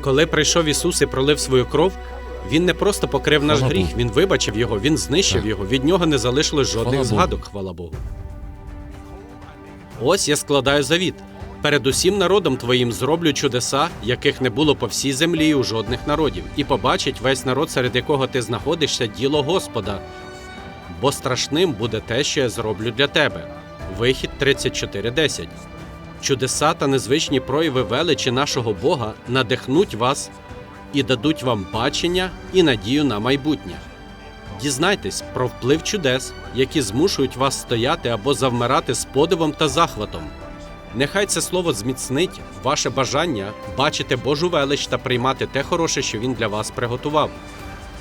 Коли прийшов Ісус і пролив свою кров, Він не просто покрив наш Хвала гріх, Богу. Він вибачив його, Він знищив Так. його. Від нього не залишилось жодних Хвала Богу. згадок, хвала Богу. Ось я складаю завіт. Перед усім народом твоїм зроблю чудеса, яких не було по всій землі у жодних народів, і побачить весь народ, серед якого ти знаходишся, діло Господа. Бо страшним буде те, що я зроблю для тебе. Вихід 34.10. Чудеса та незвичні прояви величі нашого Бога надихнуть вас і дадуть вам бачення і надію на майбутнє. Дізнайтесь про вплив чудес, які змушують вас стояти або завмирати з подивом та захватом. Нехай це слово зміцнить ваше бажання бачити Божу велич та приймати те хороше, що Він для вас приготував.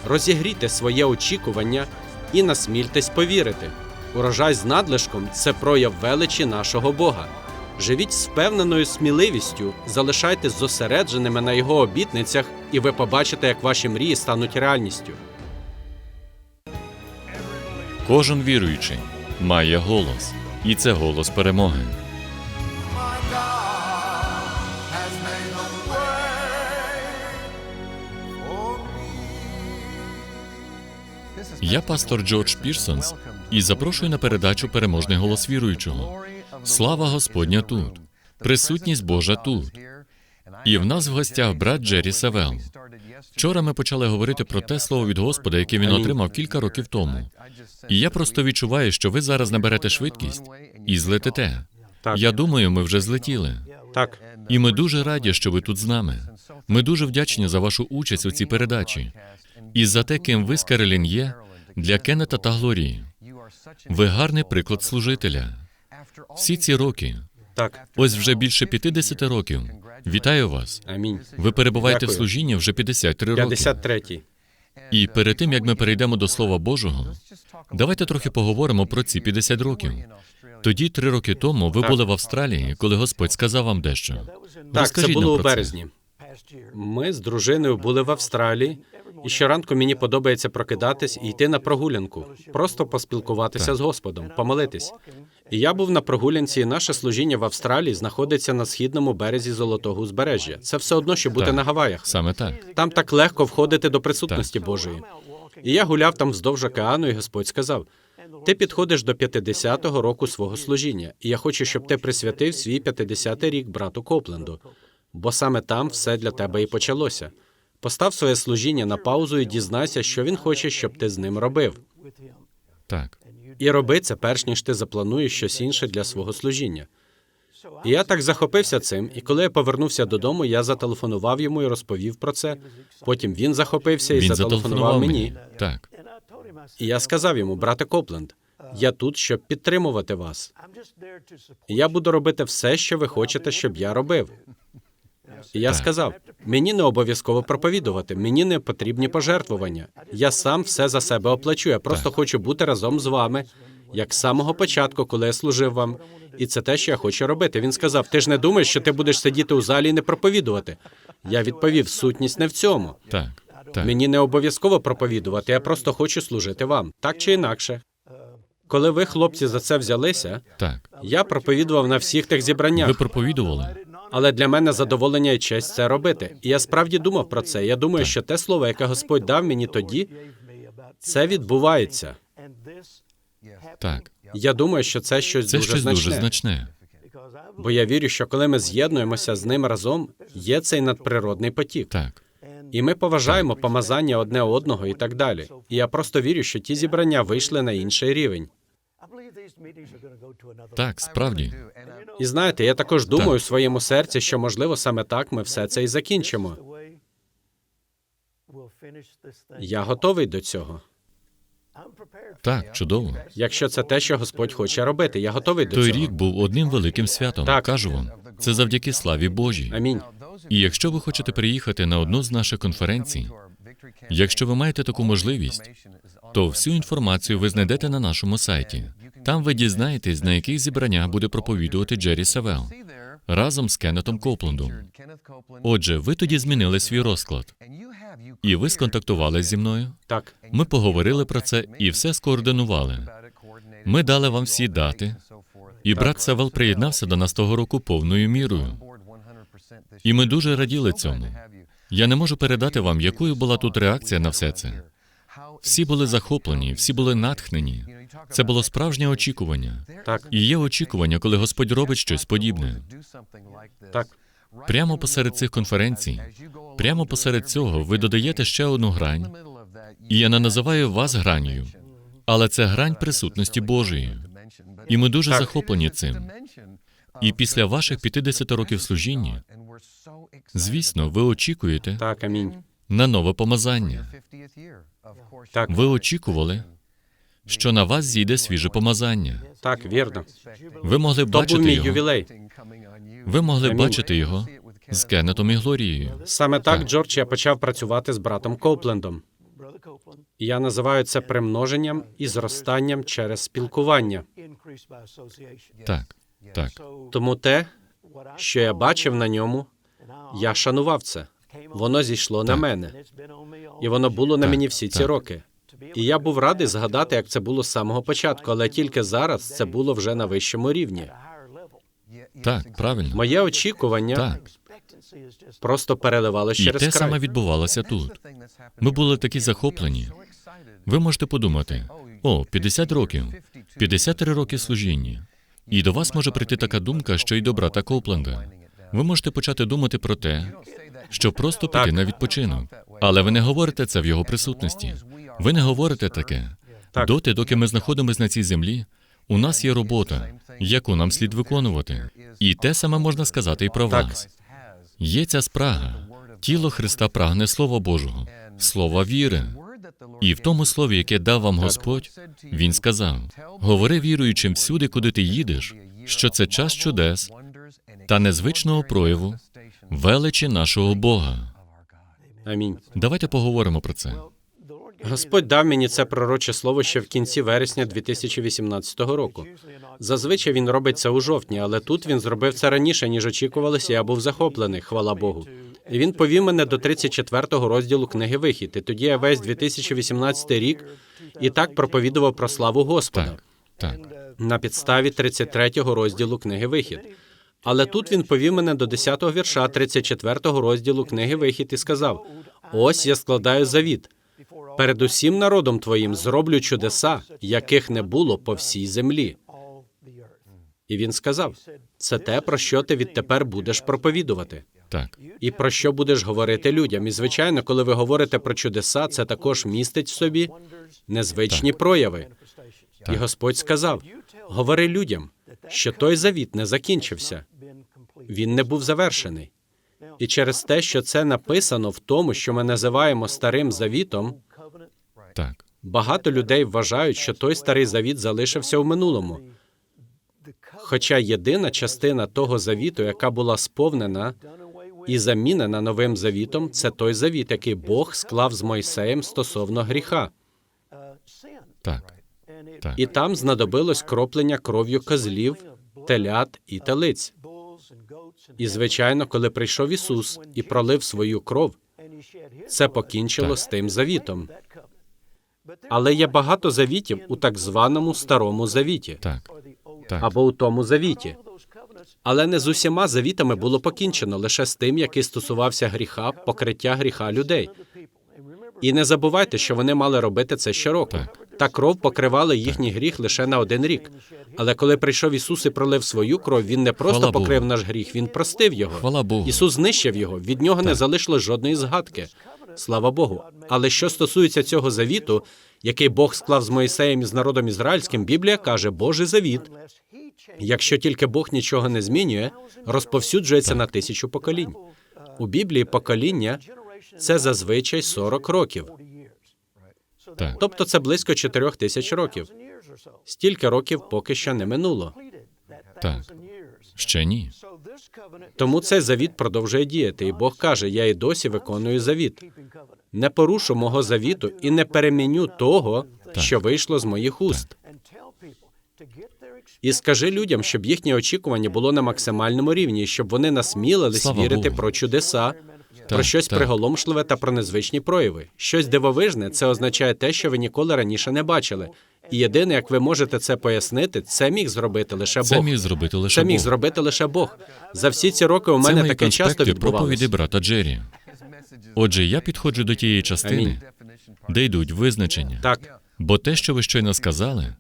Розігрійте своє очікування і насмільтесь повірити. Урожай з надлишком це прояв величі нашого Бога. Живіть з впевненою сміливістю, залишайтесь зосередженими на його обітницях, і ви побачите, як ваші мрії стануть реальністю. Кожен віруючий має голос, і це голос перемоги. Я пастор Джордж Пірсонс і запрошую на передачу Переможний голос віруючого. Слава Господня тут, присутність Божа тут. І в нас в гостях брат Джері Савел. Вчора ми почали говорити про те слово від Господа, яке він отримав кілька років тому. І я просто відчуваю, що ви зараз наберете швидкість і злетите. Так. Я думаю, ми вже злетіли. Так, І ми дуже раді, що ви тут з нами. Ми дуже вдячні за вашу участь у цій передачі і за те, ким ви з є для Кеннета та Глорії. Ви гарний приклад служителя. Всі ці роки, так, ось вже більше 50 років. Вітаю вас. амінь. Ви перебуваєте в служінні вже 53 роки. 53-й. І перед тим як ми перейдемо до Слова Божого, давайте трохи поговоримо про ці 50 років. Тоді, три роки тому, ви Так. були в Австралії, коли Господь сказав вам дещо. Так, Розкажіть це було у березні. Ми з дружиною були в Австралії, і щоранку мені подобається прокидатись і йти на прогулянку, просто поспілкуватися Так. з Господом, помолитись. Я був на прогулянці, і наше служіння в Австралії знаходиться на східному березі Золотого узбережжя. Це все одно, що бути Так. на Гаваях. Саме так. Там так легко входити до присутності Божої. І я гуляв там вздовж океану, і Господь сказав: ти підходиш до 50-го року свого служіння, і я хочу, щоб ти присвятив свій 50-й рік брату Копленду, бо саме там все для тебе і почалося. Постав своє служіння на паузу і дізнайся, що він хоче, щоб ти з ним робив. Так. І роби це перш ніж ти заплануєш щось інше для свого служіння. І я так захопився цим, і коли я повернувся додому, я зателефонував йому і розповів про це. Потім він захопився і Він зателефонував мені. Так. І я сказав йому, брате Копленд, я тут, щоб підтримувати вас. І я буду робити все, що ви хочете, щоб я робив. Я Так. сказав: мені не обов'язково проповідувати, мені не потрібні пожертвування. Я сам все за себе оплачу. Я просто хочу бути разом з вами, як з самого початку, коли я служив вам. І це те, що я хочу робити. Він сказав: Ти ж не думаєш, що ти будеш сидіти у залі і не проповідувати. Я відповів: сутність не в цьому. Так. Так. Мені не обов'язково проповідувати, я просто хочу служити вам, так чи інакше. Коли ви, хлопці, за це взялися, Так. я проповідував на всіх тих зібраннях. Ви проповідували? Але для мене задоволення і честь це робити. І я справді думав про це. Я думаю, що те слово, яке Господь дав мені тоді, це відбувається. Так. Я думаю, що це щось Це дуже щось значне. дуже значне. Бо я вірю, що коли ми з'єднуємося з ним разом, є цей надприродний потік. Так. І ми поважаємо помазання одне одного і так далі. І я просто вірю, що ті зібрання вийшли на інший рівень. Так, справді. І знаєте, я також думаю у своєму серці, що можливо саме так ми все це і закінчимо. Я готовий до цього. Так, чудово. Якщо це те, що Господь хоче робити, я готовий до цього. Той рік був одним великим святом. Так. Кажу вам. Це завдяки славі Божій. Амінь. І якщо ви хочете приїхати на одну з наших конференцій, якщо ви маєте таку можливість, то всю інформацію ви знайдете на нашому сайті. Там ви дізнаєтесь, на яких зібраннях буде проповідувати Джері Савел разом з Кеннетом Коплендом. Отже, ви тоді змінили свій розклад, і ви сконтактували зі мною. Так, Ми поговорили про це і все скоординували. Ми дали вам всі дати, і брат Савел приєднався до нас того року повною мірою. І ми дуже раділи цьому. Я не можу передати вам, якою була тут реакція на все це. Всі були захоплені, всі були натхнені. Це було справжнє очікування. Так. І є очікування, коли Господь робить щось подібне. Так. Прямо посеред цих конференцій, прямо посеред цього, ви додаєте ще одну грань, і я не називаю вас гранню, але це грань присутності Божої. І ми дуже Так. захоплені цим. І після ваших 50 років служіння, звісно, ви очікуєте Так, амінь. на нове помазання. Так. Ви очікували, що на вас зійде свіже помазання. Так, вірно. Ви могли б То був бачити мій його. ювілей. Ви могли б Амінь. бачити його з Кеннетом і Глорією. Саме так, Так. Джордж, я почав працювати з братом Коуплендом. І Я називаю це примноженням і зростанням через спілкування. Так, так. Тому те, що я бачив на ньому, я шанував це. Воно зійшло на мене, і воно було на Так, мені всі ці роки. І я був радий згадати, як це було з самого початку, але тільки зараз це було вже на вищому рівні. Так, правильно. Моє очікування Так. просто переливалося І через те край. саме відбувалося тут. Ми були такі захоплені. Ви можете подумати: о, 50 років, 53 роки служіння. І до вас може прийти така думка, що й до брата Копленда. Ви можете почати думати про те, що просто піти на відпочинок. Але ви не говорите це в його присутності. Ви не говорите таке. Так. Доти, доки ми знаходимося на цій землі, у нас є робота, яку нам слід виконувати. І те саме можна сказати і про вас. Є ця спрага. Тіло Христа прагне Слова Божого, слова віри. І в тому слові, яке дав вам Господь, Він сказав: говори віруючим всюди, куди ти їдеш, що це час чудес та незвичного прояву величі нашого Бога. Амінь. Давайте поговоримо про це. Господь дав мені це пророче слово ще в кінці вересня 2018 року. Зазвичай він робить це у жовтні, але тут він зробив це раніше, ніж очікувалося. Я був захоплений, хвала Богу. Він повів мене до 34-го розділу книги Вихід. І тоді я весь 2018 рік і так проповідував про славу Господа Так, так, на підставі 33-го розділу книги Вихід. Але тут він повів мене до 10-го вірша 34-го розділу книги Вихід і сказав: Ось я складаю завіт. Перед усім народом твоїм зроблю чудеса, яких не було по всій землі. І він сказав: це те, про що ти відтепер будеш проповідувати, так, і про що будеш говорити людям. І звичайно, коли ви говорите про чудеса, це також містить в собі незвичні прояви. І Господь сказав: говори людям, що той завіт не закінчився, він не був завершений. І через те, що це написано в тому, що ми називаємо старим завітом, так, багато людей вважають, що той старий завіт залишився в минулому. Хоча єдина частина того завіту, яка була сповнена і замінена новим завітом, це той завіт, який Бог склав з Мойсеєм стосовно гріха. так, так. І там знадобилось кроплення кров'ю козлів, телят і телиць. І звичайно, коли прийшов Ісус і пролив свою кров, це покінчило Так. з тим завітом. Але є багато завітів у так званому старому завіті Так, так, або у тому завіті. Але не з усіма завітами було покінчено лише з тим, який стосувався гріха, покриття гріха людей. І не забувайте, що вони мали робити це щороку. Так. Та кров покривала їхній гріх лише на один рік. Але коли прийшов Ісус і пролив свою кров, він не просто Хвала Богу. покрив наш гріх, він простив його. Хвала Богу. Ісус знищив його. Від нього не залишилось жодної згадки. Слава Богу. Але що стосується цього завіту, який Бог склав з Моїсеєм і з народом ізраїльським, Біблія каже, Божий завіт, якщо тільки Бог нічого не змінює, розповсюджується на тисячу поколінь. У Біблії покоління це зазвичай 40 років, так, тобто це близько 4 тисяч років. Стільки років поки що не минуло. так. Ще ні. Тому цей завіт продовжує діяти, і Бог каже: Я і досі виконую завіт. Не порушу мого завіту і не переміню того, Так. що вийшло з моїх уст. І скажи людям, щоб їхнє очікування було на максимальному рівні, щоб вони насмілились Слава вірити Богу. про чудеса, про щось так. приголомшливе та про незвичні прояви. Щось дивовижне це означає те, що ви ніколи раніше не бачили. І єдине, як ви можете це пояснити, це міг зробити лише Це міг зробити лише Це міг Бог. зробити лише Бог. За всі ці роки у мене мої таке часто відбувалося. брата Джері. Отже, я підходжу до тієї частини, Амінь. де йдуть визначення. Так, Бо те, що ви щойно сказали,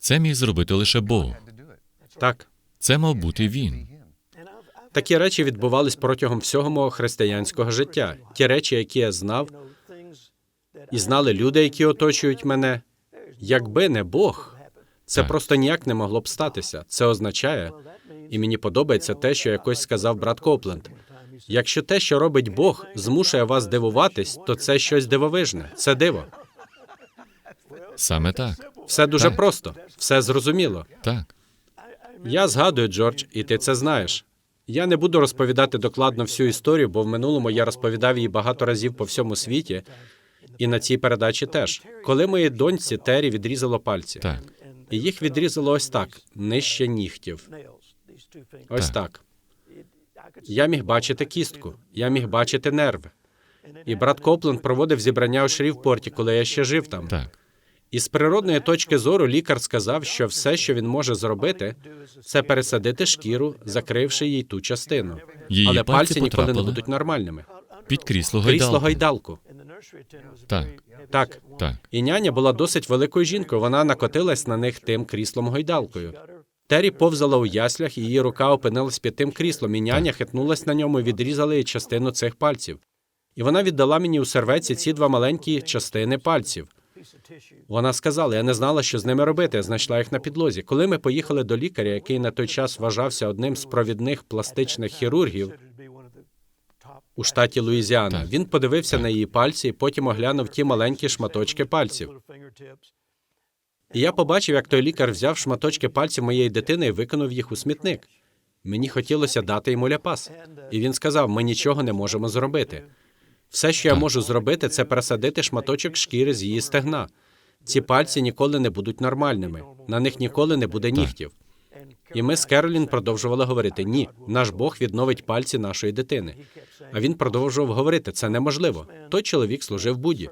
це міг зробити лише Бог. так. Це мав бути він. Такі речі відбувались протягом всього мого християнського життя. Ті речі, які я знав, і знали люди, які оточують мене. Якби не Бог, це Так. просто ніяк не могло б статися. Це означає, і мені подобається те, що якось сказав брат Копленд. Якщо те, що робить Бог, змушує вас дивуватись, то це щось дивовижне. Це диво. Саме так. Все дуже Так. просто, все зрозуміло. Так. Я згадую, Джордж, і ти це знаєш. Я не буду розповідати докладно всю історію, бо в минулому я розповідав її багато разів по всьому світі, і на цій передачі теж. Коли моїй доньці Тері відрізало пальці, Так. і їх відрізало ось так, нижче нігтів. Ось так. Я міг бачити кістку, я міг бачити нерви. І брат Копленд проводив зібрання у Шрівпорті, коли я ще жив там. Так. І з природної точки зору лікар сказав, що все, що він може зробити, це пересадити шкіру, закривши їй ту частину. Її Але пальці пальці ніколи не будуть нормальними. Під крісло Крісло гайдалку. Так. Так. Так. І няня була досить великою жінкою. Вона накотилась на них тим кріслом гойдалкою. Тері повзала у яслях, і її рука опинилась під тим кріслом, і няня хитнулась на ньому і відрізала їй частину цих пальців. І вона віддала мені у серветці ці два маленькі частини пальців. Вона сказала, я не знала, що з ними робити. Я знайшла їх на підлозі. Коли ми поїхали до лікаря, який на той час вважався одним з провідних пластичних хірургів у штаті Луїзіана, він подивився на її пальці і потім оглянув ті маленькі шматочки пальців. І я побачив, як той лікар взяв шматочки пальців моєї дитини і викинув їх у смітник. Мені хотілося дати йому ляпас. І він сказав: ми нічого не можемо зробити. Все, що я можу зробити, це пересадити шматочок шкіри з її стегна. Ці пальці ніколи не будуть нормальними, на них ніколи не буде нігтів. І ми з Керолін продовжували говорити: ні, наш Бог відновить пальці нашої дитини. А він продовжував говорити: це неможливо. Той чоловік служив Буді.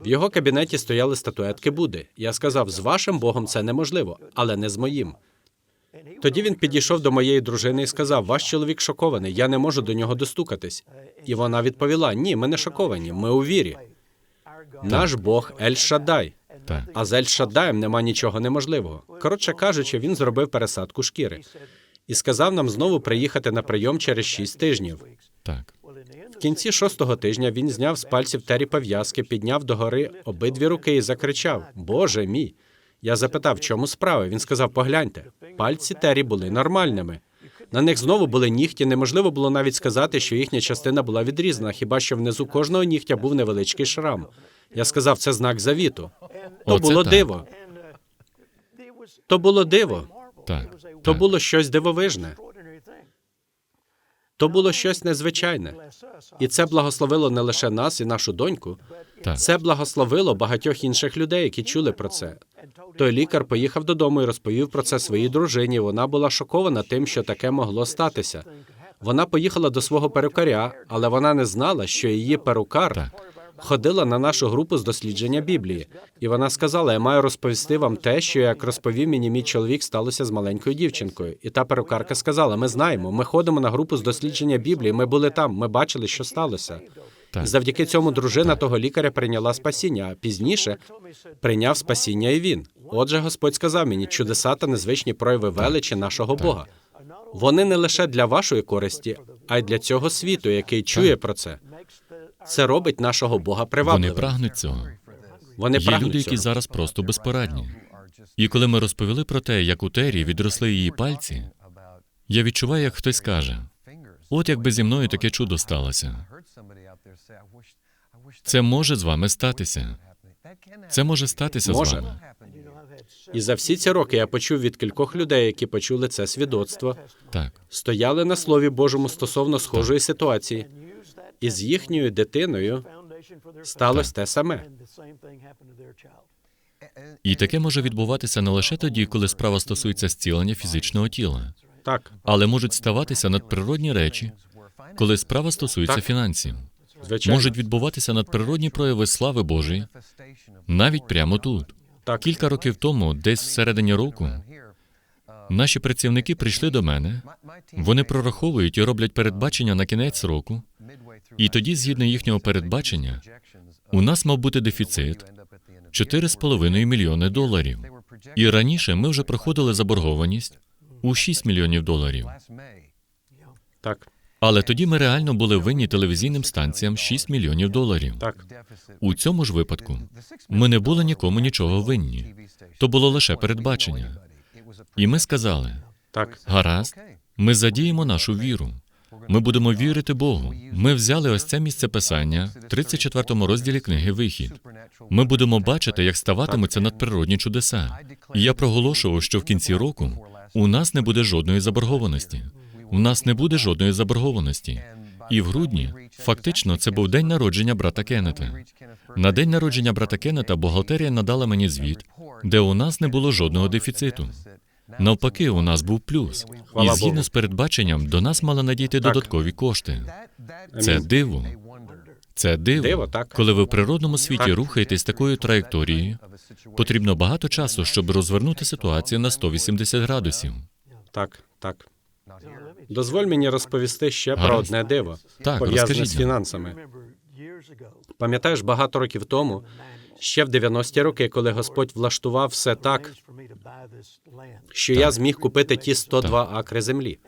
В його кабінеті стояли статуетки Буди. Я сказав: з вашим Богом це неможливо, але не з моїм. Тоді він підійшов до моєї дружини і сказав: Ваш чоловік шокований, я не можу до нього достукатись. І вона відповіла: Ні, ми не шоковані, ми у вірі. Наш Бог Ель Шадай. Так. А з Ель Шадаєм нема нічого неможливого. Коротше кажучи, він зробив пересадку шкіри і сказав нам знову приїхати на прийом через шість тижнів. Так. В кінці шостого тижня він зняв з пальців Тері пов'язки, підняв догори обидві руки і закричав: Боже мій! Я запитав, в чому справа. Він сказав: Погляньте, пальці Тері були нормальними. На них знову були нігті. Неможливо було навіть сказати, що їхня частина була відрізана, хіба що внизу кожного нігтя був невеличкий шрам. Я сказав, це знак завіту. То Оце було так. диво. То було диво. Так. То було щось дивовижне. То було щось незвичайне. І це благословило не лише нас і нашу доньку, Так. це благословило багатьох інших людей, які чули про це. Той лікар поїхав додому і розповів про це своїй дружині. Вона була шокована тим, що таке могло статися. Вона поїхала до свого перукаря, але вона не знала, що її перукар Так. Ходила на нашу групу з дослідження Біблії. І вона сказала: Я маю розповісти вам те, що як розповів мені мій чоловік, сталося з маленькою дівчинкою. І та перукарка сказала: Ми знаємо, ми ходимо на групу з дослідження Біблії. Ми були там, ми бачили, що сталося. Так. І завдяки цьому дружина того лікаря прийняла спасіння, а пізніше прийняв спасіння і він. Отже, Господь сказав мені чудеса та незвичні прояви величі нашого Бога. Вони не лише для вашої користі, а й для цього світу, який чує про це. Це робить нашого Бога Вони прагнуть цього. Вони Є прагнуть люди, які цього. зараз просто безпорадні. І коли ми розповіли про те, як у Тері відросли її пальці, я відчуваю, як хтось каже: от якби зі мною таке чудо сталося. Це може з вами статися. Це може статися Може. з вами. І за всі ці роки я почув від кількох людей, які почули це свідоцтво, Так, стояли на слові Божому стосовно схожої ситуації, і з їхньою дитиною сталося те саме. і таке може відбуватися не лише тоді, коли справа стосується зцілення фізичного тіла, Так, але можуть ставатися надприродні речі, коли справа стосується Так. фінансів. Звичайно. Можуть відбуватися надприродні прояви слави Божої навіть прямо тут. Так. Кілька років тому, десь всередині року, наші працівники прийшли до мене. Вони прораховують і роблять передбачення на кінець року, і тоді, згідно їхнього передбачення, у нас мав бути дефіцит 4,5 мільйони доларів. І раніше ми вже проходили заборгованість у 6 мільйонів доларів. Так, Але тоді ми реально були винні телевізійним станціям 6 мільйонів доларів. так, У цьому ж випадку ми не були нікому нічого винні. То було лише передбачення. І ми сказали: так. гаразд, ми задіємо нашу віру. Ми будемо вірити Богу. Ми взяли ось це місце писання в 34 розділі книги Вихід. Ми будемо бачити, як ставатимуться надприродні чудеса. І я проголошував, що в кінці року у нас не буде жодної заборгованості. У нас не буде жодної заборгованості. І в грудні фактично це був день народження брата Кеннета. На день народження брата Кеннета бухгалтерія надала мені звіт, де у нас не було жодного дефіциту. Навпаки, у нас був плюс. І згідно з передбаченням, до нас мали надійти додаткові кошти. Це диво. Це диво. Диво, так. Коли ви в природному світі Так. рухаєтесь такою траєкторією, потрібно багато часу, щоб розвернути ситуацію на 180 градусів. Так, так. Дозволь мені розповісти ще про одне диво, Так, пов'язане з фінансами. Пам'ятаєш, багато років тому, ще в 90-ті роки, коли Господь влаштував все так, що я зміг купити ті 102 акри землі.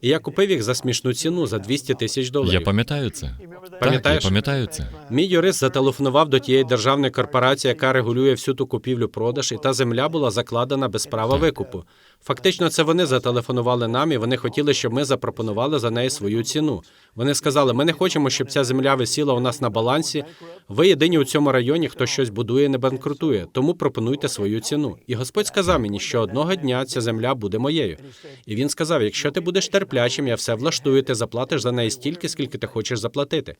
І я купив їх за смішну ціну за 200 тисяч доларів. Я пам'ятаю це. Так, я Пам'ятаєш? пам'ятаю це. Мій юрист зателефонував до тієї державної корпорації, яка регулює всю ту купівлю-продаж, і та земля була закладена без права викупу. Фактично, це вони зателефонували нам, і вони хотіли, щоб ми запропонували за неї свою ціну. Вони сказали: ми не хочемо, щоб ця земля висіла у нас на балансі. Ви єдині у цьому районі, хто щось будує, не банкрутує. Тому пропонуйте свою ціну. І Господь сказав мені, що одного дня ця земля буде моєю. І він сказав: якщо ти будеш терплячим, я все влаштую, ти заплатиш за неї стільки, скільки ти хочеш заплатити.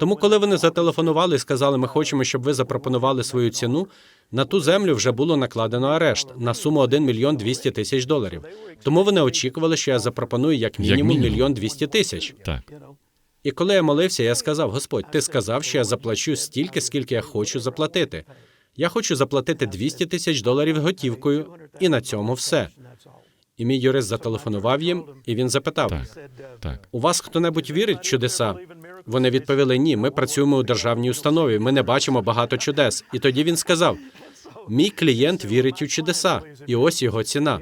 Тому, коли вони зателефонували і сказали, ми хочемо, щоб ви запропонували свою ціну, на ту землю вже було накладено арешт на суму 1 мільйон 200 тисяч доларів. Тому вони очікували, що я запропоную як мінімум мільйон 200 тисяч. Так. І коли я молився, я сказав: Господь, ти сказав, що я заплачу стільки, скільки я хочу заплатити. Я хочу заплатити 200 тисяч доларів готівкою, і на цьому все. І мій юрист зателефонував їм, і він запитав: Так. Так. у вас хто-небудь вірить в чудеса? Вони відповіли: ні, ми працюємо у державній установі, ми не бачимо багато чудес. І тоді він сказав: мій клієнт вірить у чудеса, і ось його ціна.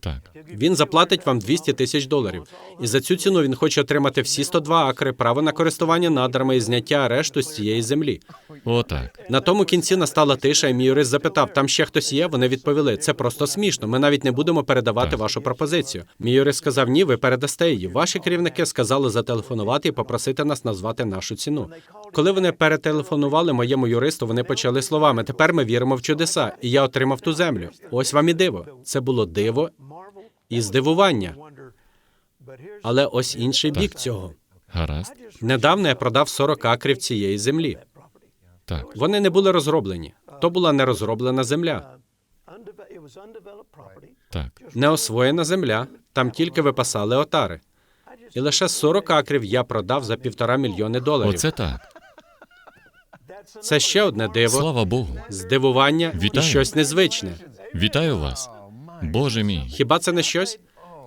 Так. Він заплатить вам 200 тисяч доларів. І за цю ціну він хоче отримати всі 102 акри, право на користування надрами і зняття арешту з цієї землі. Отак. На тому кінці настала тиша, і мій юрист запитав: там ще хтось є? Вони відповіли: це просто смішно. Ми навіть не будемо передавати Так. вашу пропозицію. Мій юрист сказав: ні, ви передасте її. Ваші керівники сказали зателефонувати і попросити нас назвати нашу ціну. Коли вони перетелефонували моєму юристу, вони почали словами: тепер ми віримо в чудеса, і я отримав ту землю. Ось вам і диво. Це було диво і здивування. Але ось інший бік цього. Гаразд. Недавно я продав 40 акрів цієї землі. Так. Вони не були розроблені. То була нерозроблена земля. Так. Неосвоєна земля, там тільки випасали отари. І лише 40 акрів я продав за півтора мільйони доларів. Оце так. Це ще одне диво, Слава Богу. здивування і щось незвичне. Вітаю вас. Боже мій. Хіба це не щось?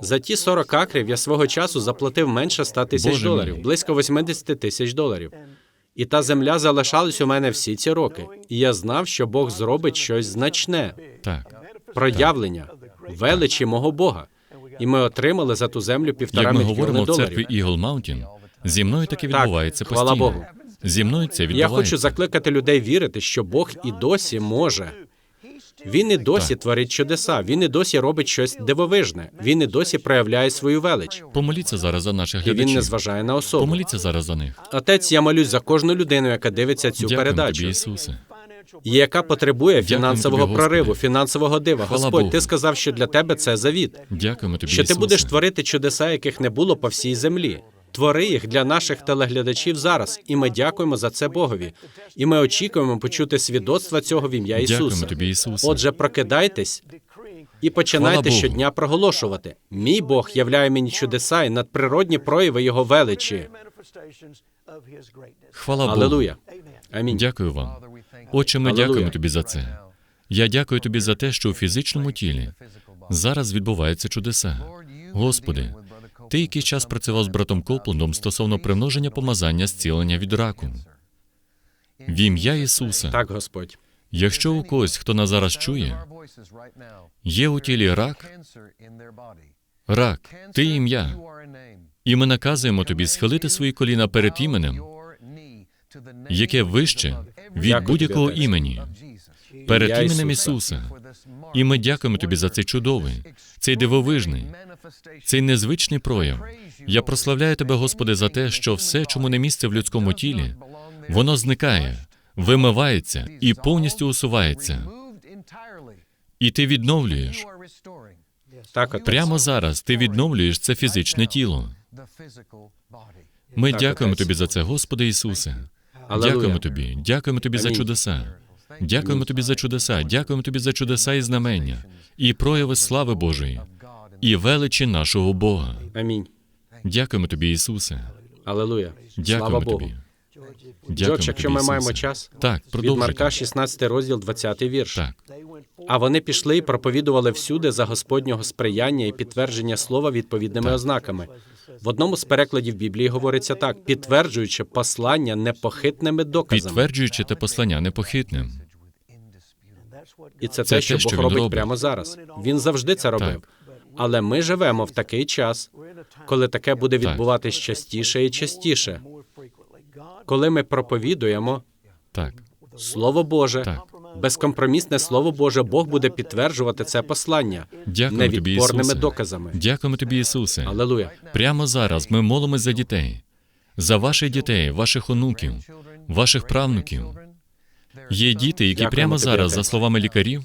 За ті 40 акрів я свого часу заплатив менше 100 тисяч Боже доларів, мій. близько 80 тисяч доларів. І та земля залишалась у мене всі ці роки. І я знав, що Бог зробить щось значне, Так. проявлення, величі мого Бога. І ми отримали за ту землю півтора Як ми говоримо в доларів. церкві Eagle Mountain, зі мною таке Так, відбувається хвала постійно. Богу. Зі мною це Я хочу закликати людей вірити, що Бог і досі може. Він і досі творить чудеса. Він і досі робить щось дивовижне. Він і досі проявляє свою велич. Помоліться зараз за наших І він не зважає на особу. Помоліться зараз за них. Отець, я молюсь за кожну людину, яка дивиться цю Дякуємо передачу, тобі, Ісусе. і яка потребує фінансового тобі, прориву, фінансового дива. Хвала Господь, Богу. ти сказав, що для тебе це завіт. Дякуємо тобі, Що ти Ісусе. будеш творити чудеса, яких не було по всій землі. Твори їх для наших телеглядачів зараз, і ми дякуємо за це Богові. І ми очікуємо почути свідоцтва цього в ім'я Дякуємо тобі, Ісусе. Отже, прокидайтесь І починайте щодня проголошувати: мій Бог являє мені чудеса і надприродні прояви його величі. Хвала Богу. Алелуя. Амінь. Дякую вам. Отче, ми Алелуя. дякуємо тобі за це. Я дякую тобі за те, що у фізичному тілі зараз відбуваються чудеса. Господи, ти якийсь час працював з братом Копландом стосовно примноження помазання зцілення від раку. В ім'я Ісуса, Так, Господь. якщо у когось, хто нас зараз чує, є у тілі рак, рак, ти ім'я, і ми наказуємо тобі схилити свої коліна перед іменем, яке вище від будь-якого імені, перед іменем Ісуса. І ми дякуємо тобі за цей чудовий, цей дивовижний, цей незвичний прояв. Я прославляю тебе, Господи, за те, що все, чому не місце в людському тілі, воно зникає, вимивається і повністю усувається. І ти відновлюєш. Так. Прямо зараз ти відновлюєш це фізичне тіло. Ми Так, дякуємо тобі за це, Господи Ісусе. Дякуємо тобі, дякуємо тобі за чудеса. Дякуємо тобі за чудеса, дякуємо тобі за чудеса і знамення, і прояви слави Божої, і величі нашого Бога. Амінь. Дякуємо тобі, Ісусе. Алелуя. Слава Дякуємо Богу. тобі. Джордж, якщо тобі, ми маємо час, Так, від продовжуйте. Марка 16 розділ, 20 вірш. Так, А вони пішли і проповідували всюди за Господнього сприяння і підтвердження слова відповідними ознаками. В одному з перекладів Біблії говориться так: підтверджуючи послання непохитними доказами. підтверджуючи те послання непохитним. І це, Це те, що те, що Бог робить робить. прямо зараз. Він завжди це робив. Так. Але ми живемо в такий час, коли таке буде Так. відбуватись частіше і частіше. Коли ми проповідуємо Так, Слово Боже, Так. Безкомпромісне Слово Боже, Бог буде підтверджувати це послання дякуємо невідпорними доказами. Дякуємо тобі, Ісусе. Алелуя. Прямо зараз ми молимось за дітей, за ваших дітей, ваших онуків, ваших правнуків. Є діти, які Дякуємо прямо тобі, зараз, за словами лікарів,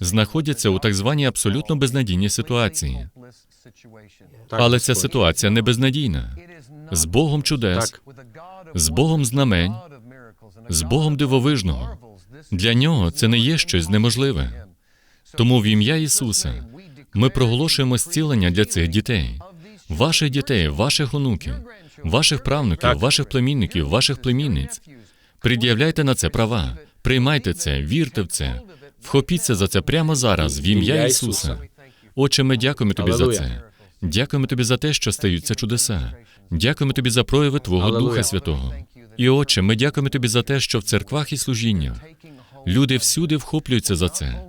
знаходяться у так званій абсолютно безнадійній ситуації. Але ця ситуація не безнадійна. З Богом чудес, з Богом знамень, з Богом дивовижного. Для нього це не є щось неможливе. Тому в ім'я Ісуса ми проголошуємо зцілення для цих дітей, ваших дітей, ваших онуків, ваших правнуків, Так. ваших племінників, ваших племінниць. Пред'являйте на це права, приймайте це, вірте в це, вхопіться за це прямо зараз, в ім'я Ісуса. Отче, ми дякуємо тобі за це. Дякуємо тобі за те, що стаються чудеса. Дякуємо тобі за прояви Твого. Духа Святого. І Отче, ми дякуємо тобі за те, що в церквах і служіннях люди всюди вхоплюються за це.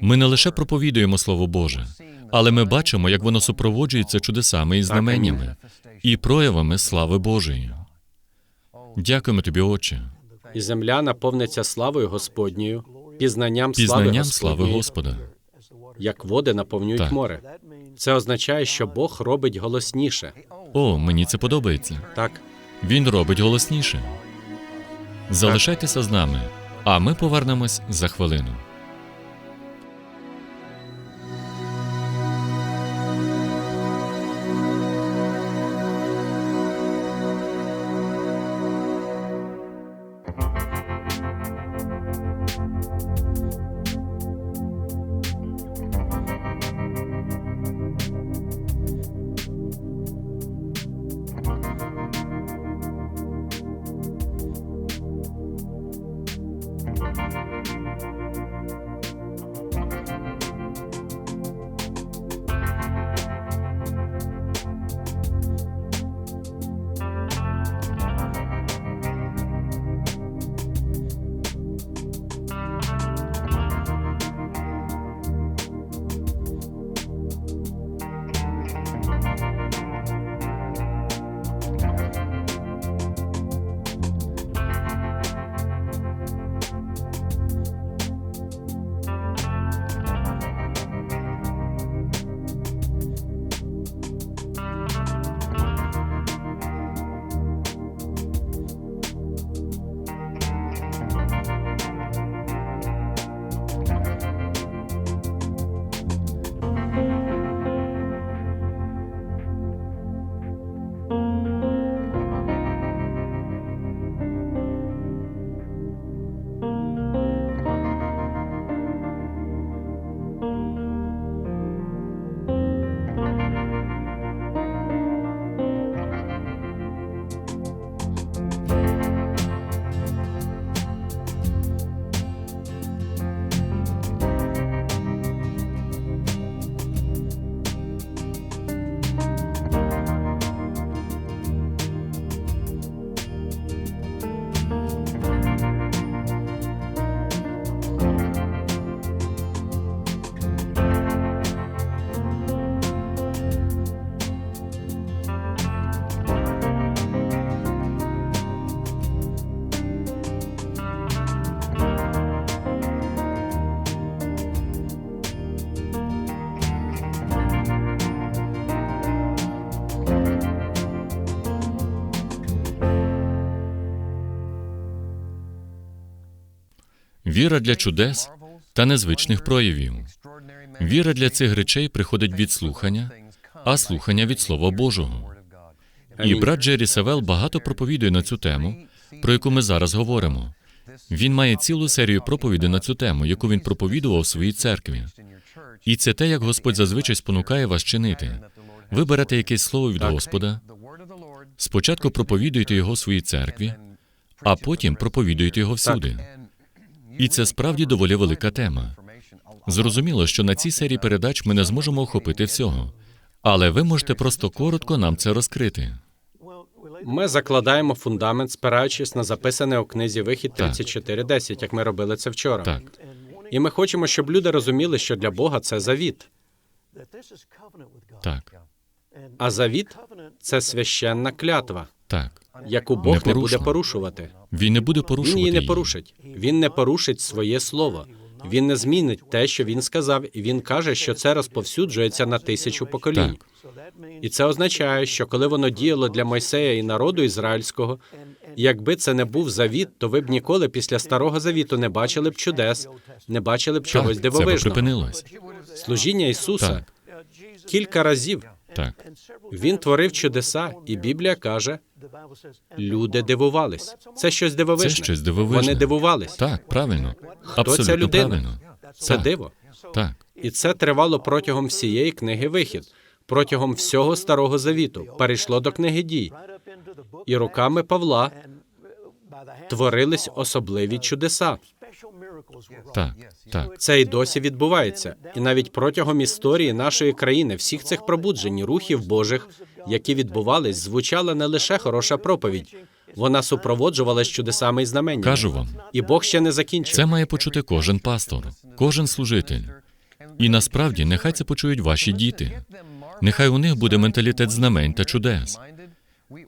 Ми не лише проповідуємо Слово Боже, але ми бачимо, як воно супроводжується чудесами і знаменнями і проявами слави Божої. Дякуємо тобі, Отче, І земля наповниться славою Господньою, пізнанням, пізнанням слави Господа. як води наповнюють Так. море. Це означає, що Бог робить голосніше. О, мені це подобається. Так, Він робить голосніше. Залишайтеся з нами, а ми повернемось за хвилину. Віра для чудес та незвичних проявів. Віра для цих речей приходить від слухання, а слухання від Слова Божого. І брат Джері Савел багато проповідує на цю тему, про яку ми зараз говоримо. Він має цілу серію проповідей на цю тему, яку він проповідував у своїй церкві. І це те, як Господь зазвичай спонукає вас чинити. Ви берете якесь слово від Господа, спочатку проповідуєте його у своїй церкві, а потім проповідуєте його всюди. І це справді доволі велика тема. Зрозуміло, що на цій серії передач ми не зможемо охопити всього, але ви можете просто коротко нам це розкрити. Ми закладаємо фундамент, спираючись на записане у книзі Вихід Так. 34.10, як ми робили це вчора. Так, І ми хочемо, щоб люди розуміли, що для Бога це завіт. так, А завіт це священна клятва, так. Яку Бог не буде порушувати. Він не буде Він її не порушить. Він не порушить своє слово. Він не змінить те, що він сказав, і він каже, що це розповсюджується на тисячу поколінь. Так. І це означає, що коли воно діяло для Мойсея і народу ізраїльського, якби це не був завіт, то ви б ніколи після старого завіту не бачили б чудес, не бачили б чогось Так, це дивовижного. припинилось. Служіння Ісуса Так. кілька разів Так, він творив чудеса, і Біблія каже, люди дивувались. Це щось дивовижне. це щось дивовижне. Вони дивувались. Так, правильно. ця Абсолютно людина? правильно. Це Так. диво. Так, І це тривало протягом всієї книги Вихід, протягом всього старого завіту. Перейшло до книги дій. І руками Павла творились особливі чудеса. так, так. Це і досі відбувається. І навіть протягом історії нашої країни, всіх цих пробуджень, рухів Божих, які відбувались, звучала не лише хороша проповідь, вона супроводжувалась чудесами і знаменнями. Кажу вам, І Бог ще не закінчив. це має почути кожен пастор, кожен служитель. І насправді нехай це почують ваші діти. Нехай у них буде менталітет знамень та чудес.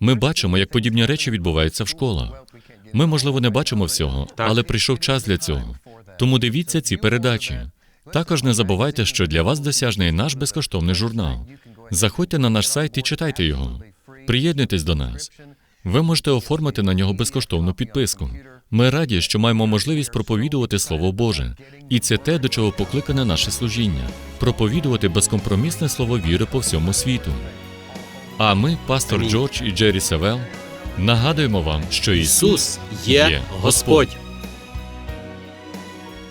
Ми бачимо, як подібні речі відбуваються в школах. Ми, можливо, не бачимо всього, але прийшов час для цього. Тому дивіться ці передачі. Також не забувайте, що для вас досяжний наш безкоштовний журнал. Заходьте на наш сайт і читайте його. Приєднуйтесь до нас. Ви можете оформити на нього безкоштовну підписку. Ми раді, що маємо можливість проповідувати Слово Боже, і це те, до чого покликане наше служіння проповідувати безкомпромісне слово віри по всьому світу. А ми, пастор Джордж і Джері Севел, нагадуємо вам, що Ісус є Господь.